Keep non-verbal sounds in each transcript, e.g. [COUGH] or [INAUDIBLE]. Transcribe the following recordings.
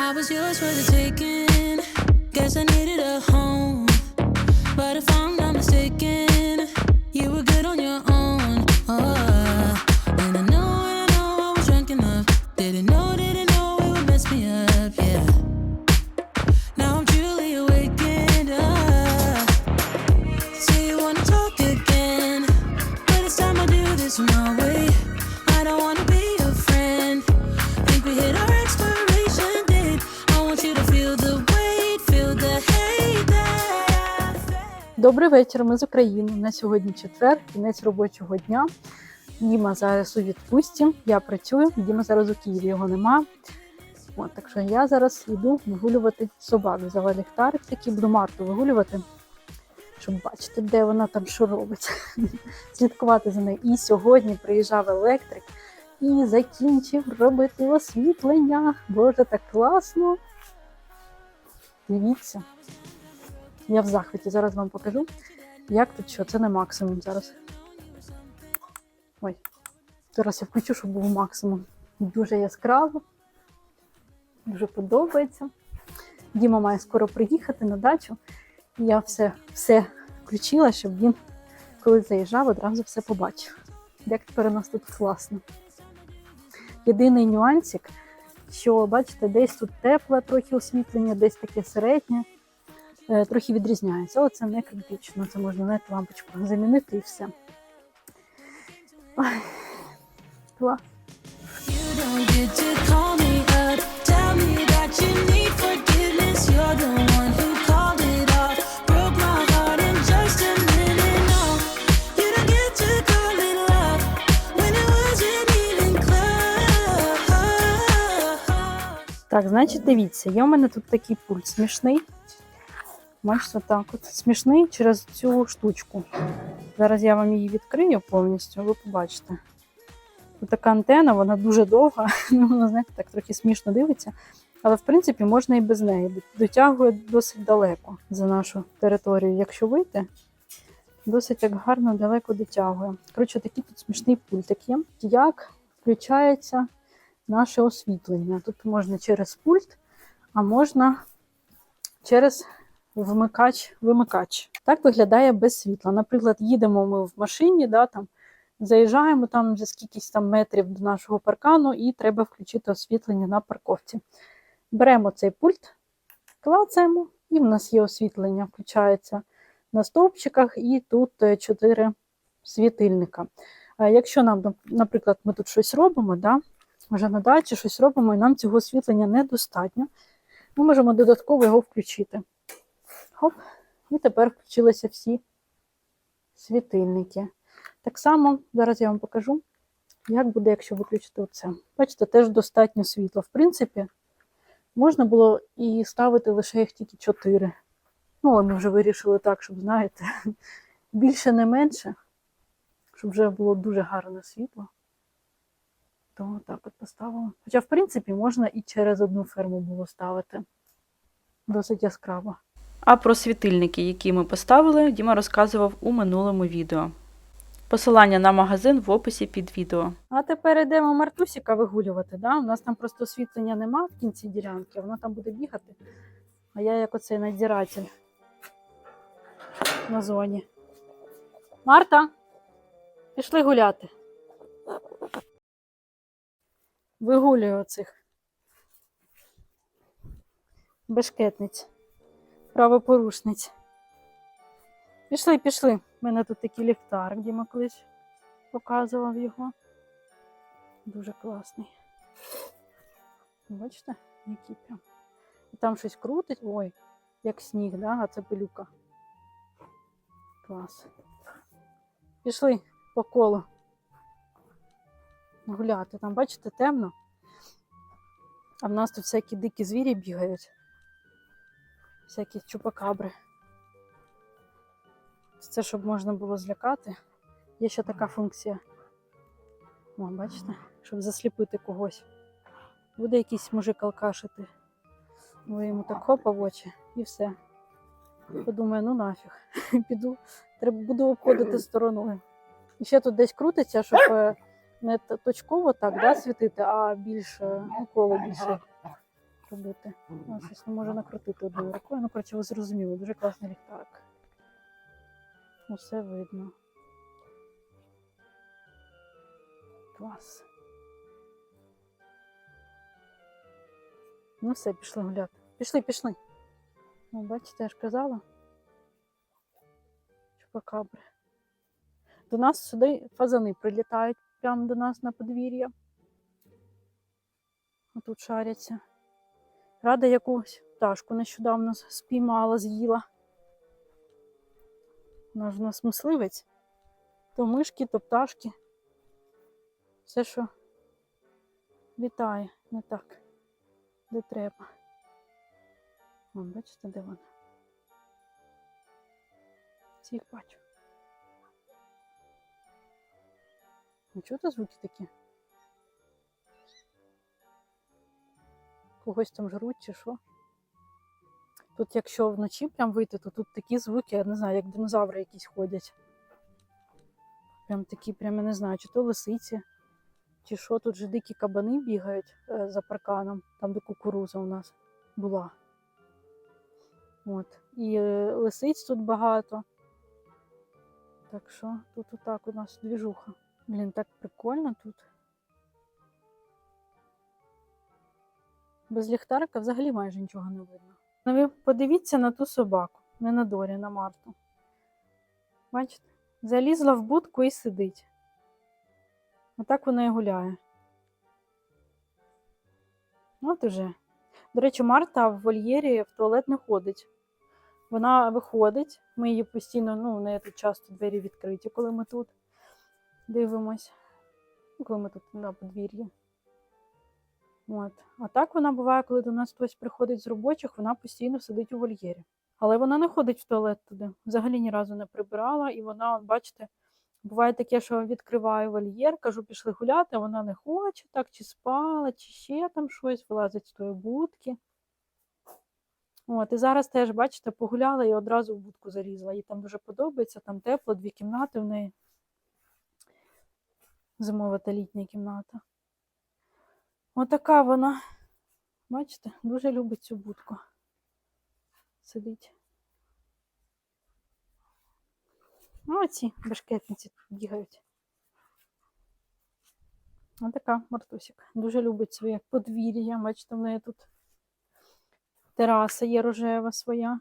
I was yours for the taking. Guess I needed a home. But if I'm Добрий вечір, ми з України. На сьогодні четвер, кінець робочого дня. Діма зараз у відпустці, я працюю, Діма зараз у Києві, його нема. От, так що я зараз йду вигулювати собак. Взяла ліхтарик, такий буду Марту вигулювати, щоб бачити, де вона там що робить. [LAUGHS] Слідкувати за нею. І сьогодні приїжджав електрик і закінчив робити освітлення. Боже, так класно. Дивіться. Я в захваті. Зараз вам покажу, як тут що. Це не максимум зараз. Ой, зараз я включу, щоб був максимум. Дуже яскраво. Дуже подобається. Діма має скоро приїхати на дачу. Я все, все включила, щоб він, коли заїжджав, одразу все побачив. Як тепер у нас тут класно. Єдиний нюансик, що бачите, десь тут тепле трохи освітлення, десь таке середнє трохи відрізняється. Але це не критично. Це можна навіть лампочку замінити і все. Ой, клас. Так, значить, дивіться, є у мене тут такий пульт смішний. Бачите, так от смішний через цю штучку. Зараз я вам її відкрию повністю, ви побачите. Тут така антена, вона дуже довга, [LAUGHS] ну, вона, знаєте, так трохи смішно дивиться. Але, в принципі, можна і без неї. Дотягує досить далеко за нашу територію. Якщо вийти, досить так гарно далеко дотягує. Коротше, такий тут смішний пультик є. Як включається наше освітлення? Тут можна через пульт, а можна через вмикач-вимикач. Так виглядає без світла. Наприклад, їдемо ми в машині, да, там, заїжджаємо там за скількись там метрів до нашого паркану, і треба включити освітлення на парковці. Беремо цей пульт, клацаємо, і в нас є освітлення, включається на стовпчиках, і тут 4 світильника. Якщо нам, наприклад, ми тут щось робимо, да, вже на дачі щось робимо, і нам цього освітлення недостатньо, ми можемо додатково його включити. Хоп, і тепер включилися всі світильники. Так само, зараз я вам покажу, як буде, якщо виключити оце. Бачите, теж достатньо світла. В принципі, можна було і ставити лише їх тільки 4. Ну, ми вже вирішили так, щоб, знаєте, [LAUGHS] більше не менше, щоб вже було дуже гарне світло. То так от поставила. Хоча, в принципі, можна і через одну ферму було ставити. Досить яскраво. А про світильники, які ми поставили, Діма розказував у минулому відео. Посилання на магазин в описі під відео. А тепер йдемо Мартусіка вигулювати. Да? У нас там просто освітлення нема в кінці ділянки, вона там буде бігати. А я як оцей надзиратель на зоні. Марта, пішли гуляти. Вигулюю оцих бешкетниць, правопорушниць. Пішли, пішли. У мене тут такий ліхтарик, Діма колись показував його. Дуже класний. Бачите, який прям. І там щось крутить. Ой, як сніг, да? а це пилюка. Клас. Пішли по колу. Гуляти. Там, бачите, темно. А в нас тут всякі дикі звірі бігають. Всякі чупакабри. Це щоб можна було злякати. Є ще така функція. О, бачите, щоб засліпити когось. Буде якийсь мужик алкашити. Ви йому так хопа в очі і все. Подумаю, ну нафіг, [LAUGHS] піду, треба буду обходити стороною. І ще тут десь крутиться, щоб е, не точково так да, світити, а більше ну, коло більше робити. Ну, щось не можу накрутити одною рукою. Ну, коротше, ви зрозуміли, дуже класний ліхтарик. Усе видно. Клас. Ну все, пішли гуляти. Пішли, пішли. Ну, бачите, я ж казала. Чупакабри. До нас сюди фазани прилітають прямо до нас на подвір'я. Отут шаряться. Рада якусь пташку нещодавно спіймала, з'їла. Вона ж у нас мисливець. То мишки, то пташки. Все, що літає не так, де треба. Вон, бачите, де вона? Всіх бачу. Ну, чого звуки такі? Когось там жруть чи що? Тут, якщо вночі прям вийти, то тут такі звуки, я не знаю, як динозаври якісь ходять. Прям такі, прям я не знаю, чи то лисиці, чи що, тут же дикі кабани бігають е, за парканом, там де кукуруза у нас була. От. І е, лисиць тут багато. Так що тут отак у нас двіжуха. Блін, так прикольно тут. Без ліхтарика взагалі майже нічого не видно. Ну ви подивіться на ту собаку, не на Дорі, на Марту. Бачите? Залізла в будку і сидить. Отак вона і гуляє. От уже. До речі, Марта в вольєрі в туалет не ходить. Вона виходить, ми її постійно, ну, у неї тут часто двері відкриті, коли ми тут дивимось. Ну, коли ми тут на подвір'ї. От. А так вона буває, коли до нас хтось приходить з робочих, вона постійно сидить у вольєрі. Але вона не ходить в туалет туди. Взагалі ні разу не прибирала, і вона, бачите, буває таке, що відкриваю вольєр, кажу, пішли гуляти, а вона не хоче, так, чи спала, чи ще там щось, вилазить з тої будки. От, і зараз теж, бачите, погуляла і одразу в будку залізла. Їй там дуже подобається, там тепло, дві кімнати в неї. Зимова та літня кімната. Отака вона, бачите, дуже любить цю будку. Сидить. Ну, оці бешкетниці тут бігають. Отака Мартусик. Дуже любить своє подвір'я. Бачите, в неї тут тераса є рожева своя,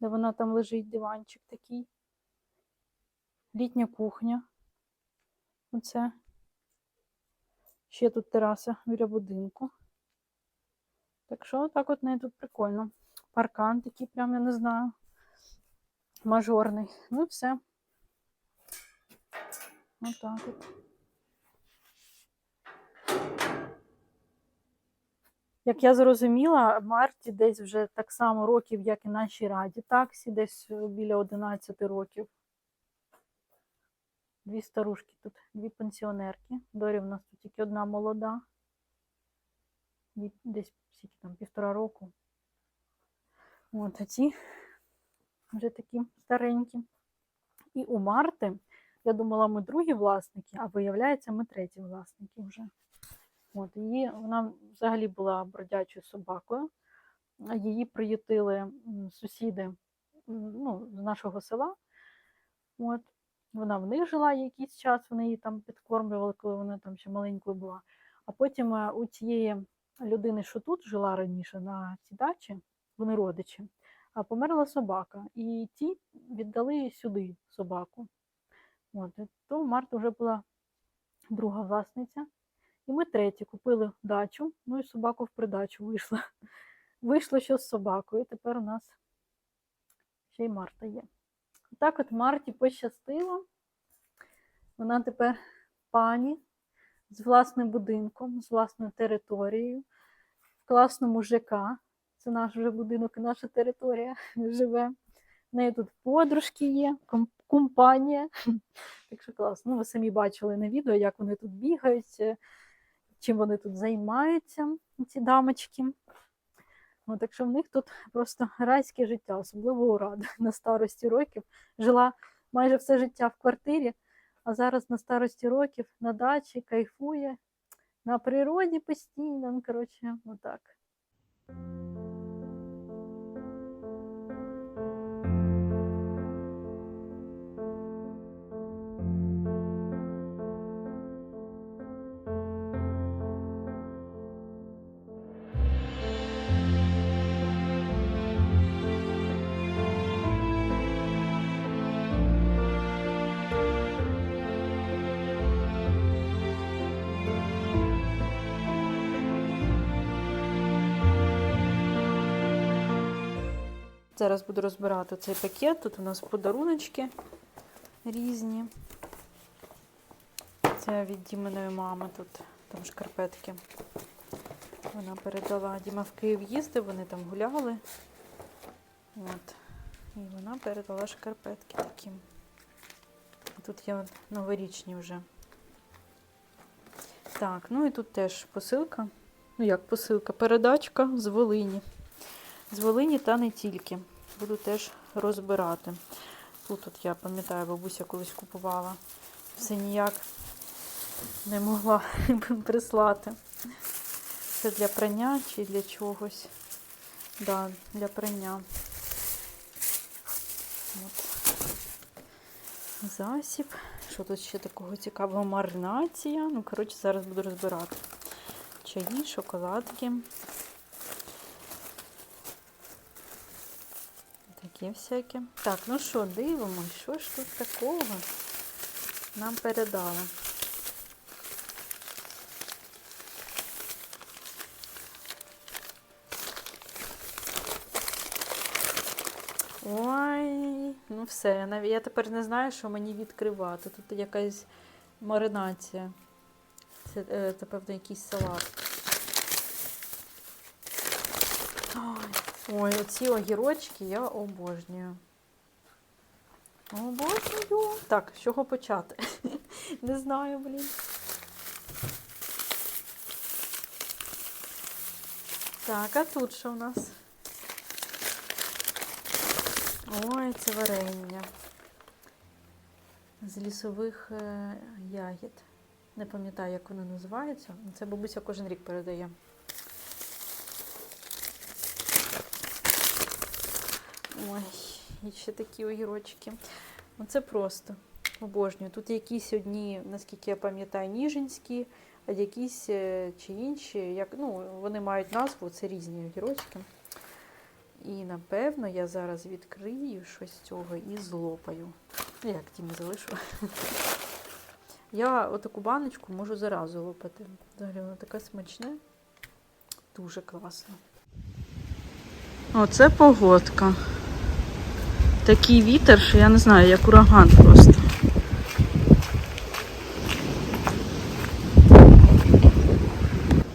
де вона там лежить, диванчик такий. Літня кухня. Оце. Ще тут тераса біля будинку. Так що так от неї тут прикольно. Паркан такий, прям, я не знаю. Мажорний. Ну і все. Отак от. Як я зрозуміла, Марті десь вже так само років, як і нашій раді таксі, десь е, біля 11 років. Дві старушки тут, дві пенсіонерки. Дорі в нас тут тільки одна молода. Десь скільки там півтора року. От ці вже такі старенькі. І у Марти, я думала, ми другі власники, а виявляється, ми треті власники вже. От, її, вона взагалі була бродячою собакою. Її приютили сусіди ну, з нашого села. От. Вона в них жила якийсь час, вони її там підкормлювали, коли вона там ще маленькою була. А потім е, у цієї людини, що тут жила раніше на цій дачі, вони родичі, а померла собака. І ті віддали сюди собаку. От, і то Марта вже була друга власниця. І ми треті купили дачу, ну і собаку в придачу вийшла. [LAUGHS] Вийшло що з собакою. Тепер у нас ще й Марта є. Так от Марті пощастило. Вона тепер пані з власним будинком, з власною територією, в класному ЖК. Це наш вже будинок наша територія [LAUGHS] живе. В неї тут подружки є, компанія. [LAUGHS] Так що класно. Ну, ви самі бачили на відео, як вони тут бігають, е, чим вони тут займаються, ці дамочки. Ну, так в них тут просто райське життя, особливо у Рада [LAUGHS] на старості років. Жила майже все життя в квартирі, а зараз на старості років на дачі кайфує, на природі постійно. Ну, коротше, отак. Зараз буду розбирати цей пакет. Тут у нас подаруночки різні. Це від Діминої мами тут там шкарпетки. Вона передала. Діма в Київ їздив, вони там гуляли. От. І вона передала шкарпетки такі. Тут є новорічні вже. Так, ну і тут теж посилка. Ну як посилка? Передачка з Волині. З Волині та не тільки. Буду теж розбирати. Тут от я пам'ятаю, бабуся колись купувала. Все ніяк не могла [LAUGHS] прислати. Це для прання чи для чогось. Да, для прання. От. Засіб. Що тут ще такого цікавого? Маринація. Ну, коротше, зараз буду розбирати. Чаї, шоколадки. Такі всякі. Так, ну що, дивимось, що ж тут такого нам передали. Ой, ну все, я, нав- я тепер не знаю, що мені відкривати. Тут якась маринація. Це, е, це певно, якийсь салат. Ой, оці огірочки я обожнюю. Обожнюю. Так, з чого почати? [LAUGHS] Не знаю, блін. Так, а тут що в нас? Ой, це варення. З лісових е, ягід. Не пам'ятаю, як воно називається. Це бабуся кожен рік передає. Ой, і ще такі огірочки. Ну це просто обожнюю. Тут якісь одні, наскільки я пам'ятаю, ніжинські, а якісь е, чи інші. Як, ну, вони мають назву, це різні огірочки. І напевно я зараз відкрию щось цього і злопаю. Ну, Як тім залишу. Я отаку баночку можу заразу лопати. Взагалі вона така смачна. Дуже класно. Оце погодка. Такий вітер, що я не знаю, як ураган просто.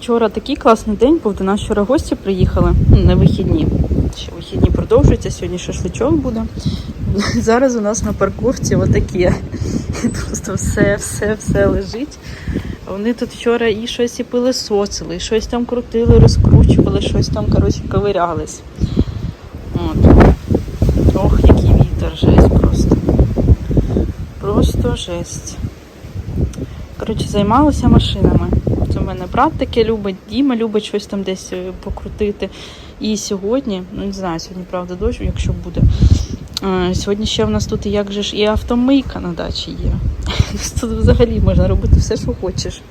Вчора такий класний день був, до нас вчора гості приїхали ну, на вихідні. Ще вихідні продовжуються, сьогодні шашличок буде. [LAUGHS] Зараз у нас на парковці отаке. [LAUGHS] Просто все, все, все лежить. Вони тут вчора і щось і пилисосили, і щось там крутили, розкручували, щось там, коротше, ковирялись. От. Ох, який вітер, жесть просто. Просто жесть. Коротше, займалася машинами. Це в мене брат таке любить, Діма любить щось там десь е, покрутити. І сьогодні, ну не знаю, сьогодні, правда, дощ, якщо буде. Е, Сьогодні ще в нас тут як же ж і автомийка на дачі є. [LAUGHS] Тут взагалі можна робити все, що хочеш.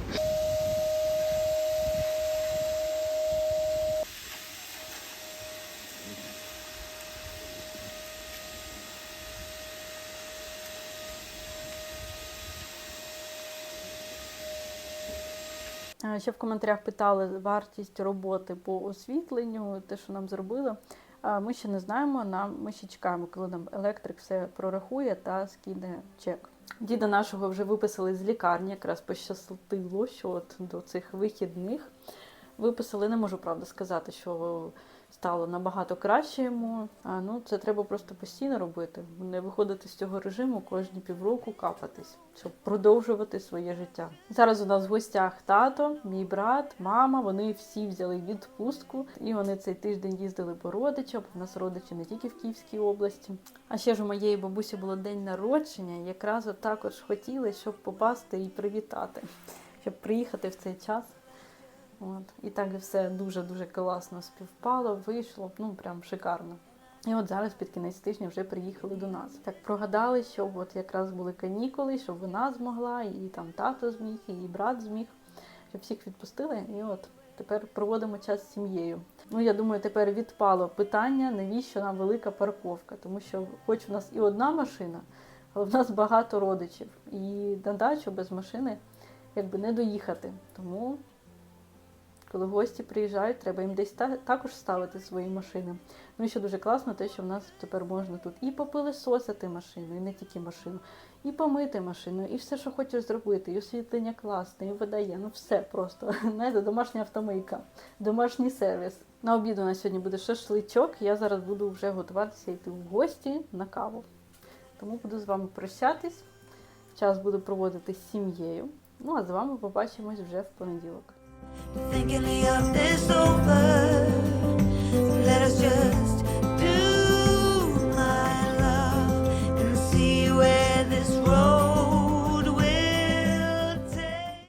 Ще в коментарях питали вартість роботи по освітленню, те, що нам зробили. Е, Ми ще не знаємо, нам, ми ще чекаємо, коли нам електрик все прорахує та скине чек. Діда нашого вже виписали з лікарні, якраз пощастило, що от до цих вихідних виписали. Не можу правда сказати, що стало набагато краще йому. А ну це треба просто постійно робити. Не виходити з цього режиму кожні півроку капатись, щоб продовжувати своє життя. Зараз у нас в гостях тато, мій брат, мама. Вони всі взяли відпустку, і вони цей тиждень їздили по родичам. У нас родичі не тільки в Київській області. А ще ж у моєї бабусі було день народження. Якраз також хотіли, щоб попасти і привітати, щоб приїхати в цей час. От. І так все дуже-дуже класно співпало, вийшло, ну прям шикарно. І от зараз під кінець тижня вже приїхали до нас. Так прогадали, щоб от якраз були канікули, щоб вона змогла, і там тато зміг, і брат зміг, щоб всіх відпустили. І от тепер проводимо час з сім'єю. Ну я думаю, тепер відпало питання, навіщо нам велика парковка, тому що, хоч у нас і одна машина, але в нас багато родичів, і на дачу без машини якби не доїхати. Тому коли гості приїжджають, треба їм десь та- також ставити свої машини. Ну і що дуже класно, те, що в нас тепер можна тут і попилисосити машину, і не тільки машину, і помити машину, і все, що хочеш зробити, і освітлення класне, і вода є. Ну все просто. [LAUGHS] Знаєте, домашня автомийка, домашній сервіс. На обід у нас сьогодні буде шашличок. Я зараз буду вже готуватися йти в гості на каву. Тому буду з вами прощатись. Час буду проводити з сім'єю. Ну а з вами побачимось вже в понеділок. Thinking of this over, let us just.